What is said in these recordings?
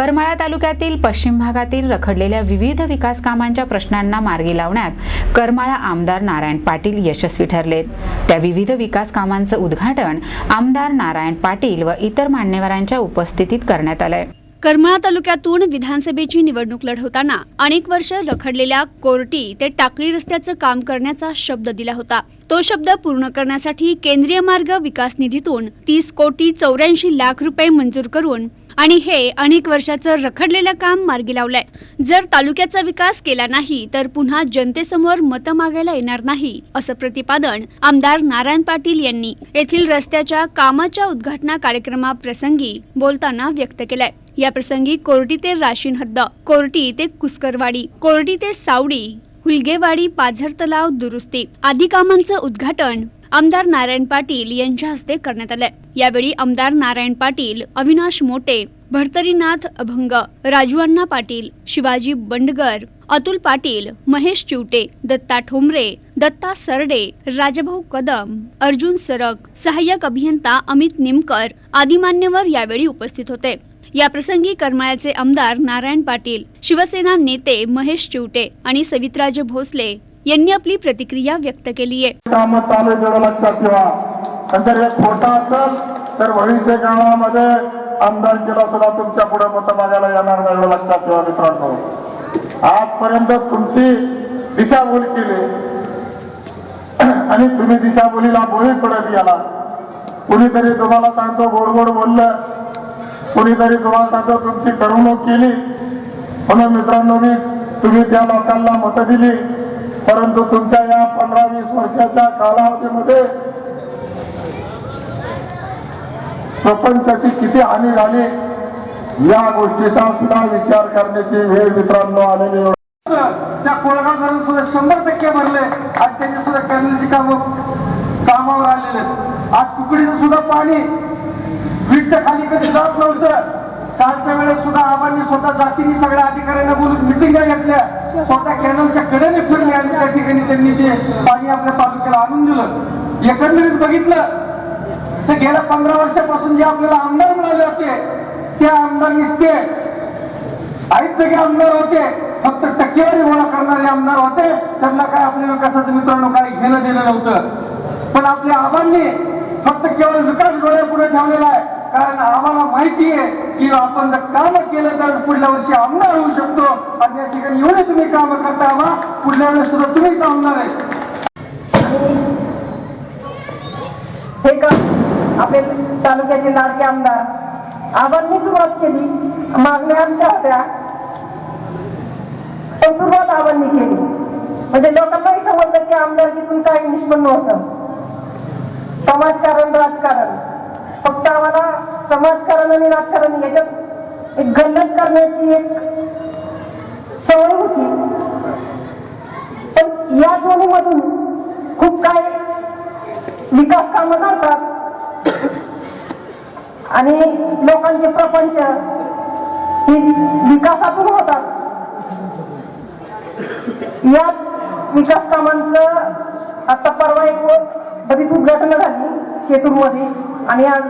करमाळा तालुक्यातील पश्चिम भागातील रखडलेल्या विविध विकास कामांच्या प्रश्नांना मार्गी लावण्यात करमाळा आमदार नारायण पाटील यशस्वी ठरलेत. त्या विविध विकास कामांचं उद्घाटन आमदार नारायण पाटील व इतर मान्यवरांच्या उपस्थितीत करण्यात आलंय. करमाळा तालुक्यातून विधानसभेची निवडणूक लढवताना अनेक वर्ष रखडलेल्या कोर्टी ते टाकळी रस्त्याचं काम करण्याचा शब्द दिला होता. तो शब्द पूर्ण करण्यासाठी केंद्रीय मार्ग विकास निधीतून तीस कोटी चौऱ्याऐंशी लाख रुपये मंजूर करून आणि हे अनेक वर्षाचं रखडलेलं काम मार्गी लावलंय. जर तालुक्याचा विकास केला नाही तर पुन्हा जनतेसमोर मतं मागायला येणार नाही असं प्रतिपादन आमदार नारायण पाटील यांनी येथील रस्त्याच्या कामाच्या उद्घाटना कार्यक्रमाप्रसंगी बोलताना व्यक्त केलंय. या प्रसंगी कोर्टी ते राशीन हद्द कोर्टी ते कुसकरवाडी कोर्टी ते सावडी हुलगेवाडी पाझर तलाव दुरुस्ती आदी कामांचं उद्घाटन आमदार नारायण पाटील यांच्या हस्ते करण्यात आले यावेळी आमदार नारायण पाटील अविनाश मोटे भरतरीनाथ अभंग राजूअण्णा पाटील शिवाजी बंडगर अतुल पाटील महेश चिवटे दत्ता ठोंबरे दत्ता सरडे राजभाऊ कदम अर्जुन सरक सहाय्यक अभियंता अमित निमकर आदी मान्यवर यावेळी उपस्थित होते. या प्रसंगी करमाळ्याचे आमदार नारायण पाटील शिवसेना नेते महेश चिवटे आणि सवित्राज भोसले यांनी आपली प्रतिक्रिया व्यक्त केली आहे. काम चालू जेवढं लक्षात ठेवा. नंतर हे खोटं असेल तर भविष्य काळामध्ये आमदारकीला सुद्धा तुमच्यापुढे मत मागायला येणार नाही एवढं लक्षात ठेवा मित्रांनो. आजपर्यंत तुमची दिशाभूल केली. आणि तुम्ही दिशाभूलीला बोळी पडत गेला. कुणीतरी तुम्हाला सांगतो गोड गोड बोललं. कुणीतरी तुम्हाला सांगतो तुमची करमणूक केली. म्हणून मित्रांनो मी तुम्ही त्या लोकांना मतं दिली. परंतु तुमच्या या पंधरा वीस वर्षाच्या कालावधीमध्ये प्रपंचाची किती हानी झाली या गोष्टीचा सुद्धा विचार करण्याची वेळ मित्रांनो आलेली त्या कोळगाव सुद्धा शंभर टक्के भरले आज त्यांनी सुद्धा कॅनलची काम कामावर आलेले आज कुकडीचं सुद्धा पाणी वीटच्या खाली कधी जात नव्हतं. कालच्या वेळेस सुद्धा आबांनी स्वतः जातीने सगळ्या अधिकाऱ्यांना बोलून मिटिंगा घेतल्या. स्वतः कॅनलच्या कडेने फिरले आणि त्या ठिकाणी त्यांनी ते पाणी आपल्या तालुक्याला आणून दिलं. एकंदरीत बघितलं तर गेल्या पंधरा वर्षापासून जे आपल्याला आमदार मिळाले होते त्या आमदार निसते. आहेत सगळे आमदार होते फक्त टक्केवारी गोळा करणारे आमदार होते. त्यांना काय आपल्या विकासाचं मित्रांनो काय घेणं दिलं नव्हतं. पण आपल्या आबांनी फक्त केवळ विकास डोळ्यापुढे ठेवलेला आहे. कारण आम्हाला माहिती आहे की आपण जर काम केलं तर पुढल्या वर्षी आमदार होऊ शकतो. आणि या ठिकाणी एवढे तुम्ही काम करता हवा पुढल्या वेळेस सुद्धा तुम्हीच आमदार आहे. हे काम आपले तालुक्याचे लाडके आमदार आबांनी सुरुवात केली मागण्या आमच्या होत्या. पण सुरुवात आबांनी केली. म्हणजे लोकांनाही समजलं की आमदारकीतून काही निष्पन्न होतं. समाजकारण राजकारण. फक्त आम्हाला समाजकारण आणि राजकारण याच्यात एक गल्लत करण्याची एक सवय होती. पण या दोन्हीमधून खूप काही विकास कामं करतात. आणि लोकांचे प्रपंच हे विकासातून होतात. या विकास कामांचं आता परवा एक बरीच उद्घाटन झाली शेतूरमध्ये आणि आज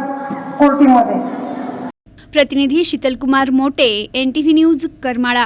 प्रतिनिधी Shitalkumar Mote N T V news Karmala.